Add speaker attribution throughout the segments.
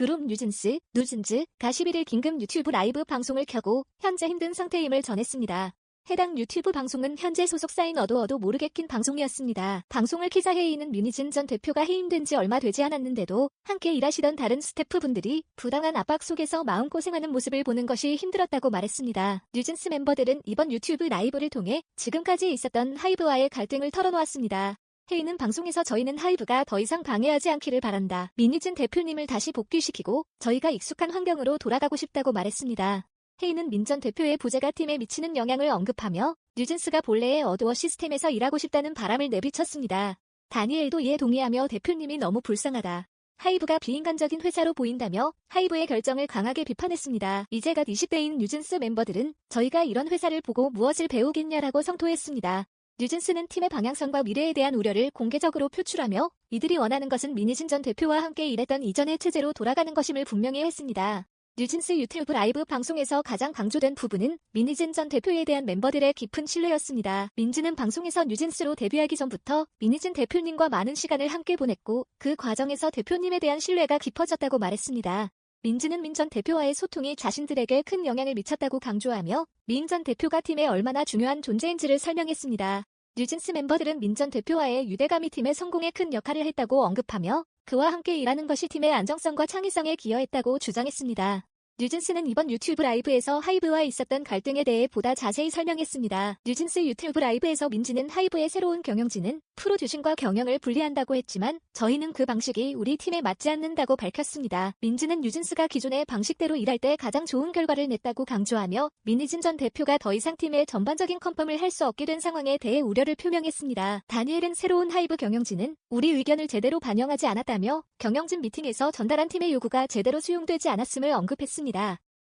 Speaker 1: 그룹 뉴진스, 누진즈가 11일 긴급 유튜브 라이브 방송을 켜고 현재 힘든 상태임을 전했습니다. 해당 유튜브 방송은 현재 소속사인 어도어도 모르게 킨 방송이었습니다. 방송을 키자 해이는 뮤니진 전 대표가 해임된 지 얼마 되지 않았는데도 함께 일하시던 다른 스태프분들이 부당한 압박 속에서 마음고생하는 모습을 보는 것이 힘들었다고 말했습니다. 뉴진스 멤버들은 이번 유튜브 라이브를 통해 지금까지 있었던 하이브와의 갈등을 털어놓았습니다. 헤이는 방송에서 저희는 하이브가 더 이상 방해하지 않기를 바란다. 미니진 대표님을 다시 복귀시키고 저희가 익숙한 환경으로 돌아가고 싶다고 말했습니다. 헤이는 민 전 대표의 부재가 팀에 미치는 영향을 언급하며 뉴진스가 본래의 어드워 시스템에서 일하고 싶다는 바람을 내비쳤습니다. 다니엘도 이에 동의하며 대표님이 너무 불쌍하다. 하이브가 비인간적인 회사로 보인다며 하이브의 결정을 강하게 비판했습니다. 이제 갓 20대인 뉴진스 멤버들은 저희가 이런 회사를 보고 무엇을 배우겠냐라고 성토했습니다. 뉴진스는 팀의 방향성과 미래에 대한 우려를 공개적으로 표출하며 이들이 원하는 것은 미니진 전 대표와 함께 일했던 이전의 체제로 돌아가는 것임을 분명히 했습니다. 뉴진스 유튜브 라이브 방송에서 가장 강조된 부분은 미니진 전 대표에 대한 멤버들의 깊은 신뢰였습니다. 민지는 방송에서 뉴진스로 데뷔하기 전부터 미니진 대표님과 많은 시간을 함께 보냈고 그 과정에서 대표님에 대한 신뢰가 깊어졌다고 말했습니다. 민지는 민 전 대표와의 소통이 자신들에게 큰 영향을 미쳤다고 강조하며 민 전 대표가 팀에 얼마나 중요한 존재인지를 설명했습니다. 뉴진스 멤버들은 민 전 대표와의 유대감이 팀의 성공에 큰 역할을 했다고 언급하며 그와 함께 일하는 것이 팀의 안정성과 창의성에 기여했다고 주장했습니다. 뉴진스는 이번 유튜브 라이브에서 하이브와 있었던 갈등에 대해 보다 자세히 설명했습니다. 뉴진스 유튜브 라이브에서 민지는 하이브의 새로운 경영진은 프로듀싱과 경영을 분리한다고 했지만 저희는 그 방식이 우리 팀에 맞지 않는다고 밝혔습니다. 민지는 뉴진스가 기존의 방식대로 일할 때 가장 좋은 결과를 냈다고 강조하며 미니진 전 대표가 더 이상 팀의 전반적인 컨펌을 할 수 없게 된 상황에 대해 우려를 표명했습니다. 다니엘은 새로운 하이브 경영진은 우리 의견을 제대로 반영하지 않았다며 경영진 미팅에서 전달한 팀의 요구가 제대로 수용되지 않았음을 언급했습니다.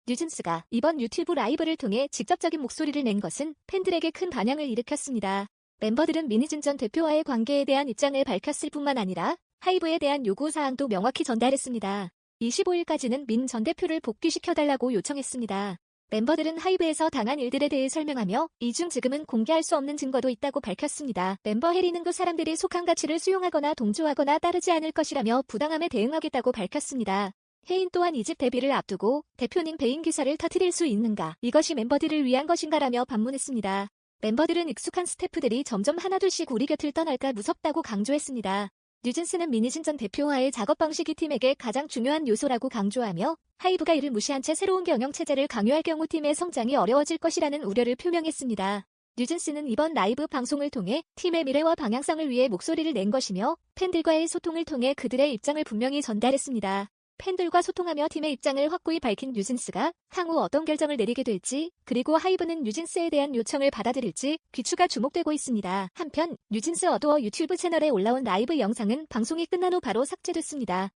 Speaker 1: 뉴진스가 이번 유튜브 라이브를 통해 직접적인 목소리를 낸 것은 팬들에게 큰 반향을 일으켰습니다. 멤버들은 미니진 전 대표와의 관계에 대한 입장을 밝혔을 뿐만 아니라 하이브에 대한 요구사항도 명확히 전달했습니다. 25일까지는 민 전 대표를 복귀시켜달라고 요청했습니다. 멤버들은 하이브에서 당한 일들에 대해 설명하며 이 중 지금은 공개할 수 없는 증거도 있다고 밝혔습니다. 멤버 해리는 그 사람들이 속한 가치를 수용하거나 동조하거나 따르지 않을 것이라며 부당함에 대응하겠다고 밝혔습니다. 해인 또한 이집 데뷔를 앞두고 대표님 배임 기사를 터뜨릴 수 있는가 이것이 멤버들을 위한 것인가라며 반문했습니다. 멤버들은 익숙한 스태프들이 점점 하나둘씩 우리 곁을 떠날까 무섭다고 강조했습니다. 뉴진스는 미니진 전 대표와의 작업 방식이 팀에게 가장 중요한 요소라고 강조하며 하이브가 이를 무시한 채 새로운 경영 체제를 강요할 경우 팀의 성장이 어려워질 것이라는 우려를 표명했습니다. 뉴진스는 이번 라이브 방송을 통해 팀의 미래와 방향성을 위해 목소리를 낸 것이며 팬들과의 소통을 통해 그들의 입장을 분명히 전달했습니다. 팬들과 소통하며 팀의 입장을 확고히 밝힌 뉴진스가 향후 어떤 결정을 내리게 될지 그리고 하이브는 뉴진스에 대한 요청을 받아들일지 귀추가 주목되고 있습니다. 한편 뉴진스 어도어 유튜브 채널에 올라온 라이브 영상은 방송이 끝난 후 바로 삭제됐습니다.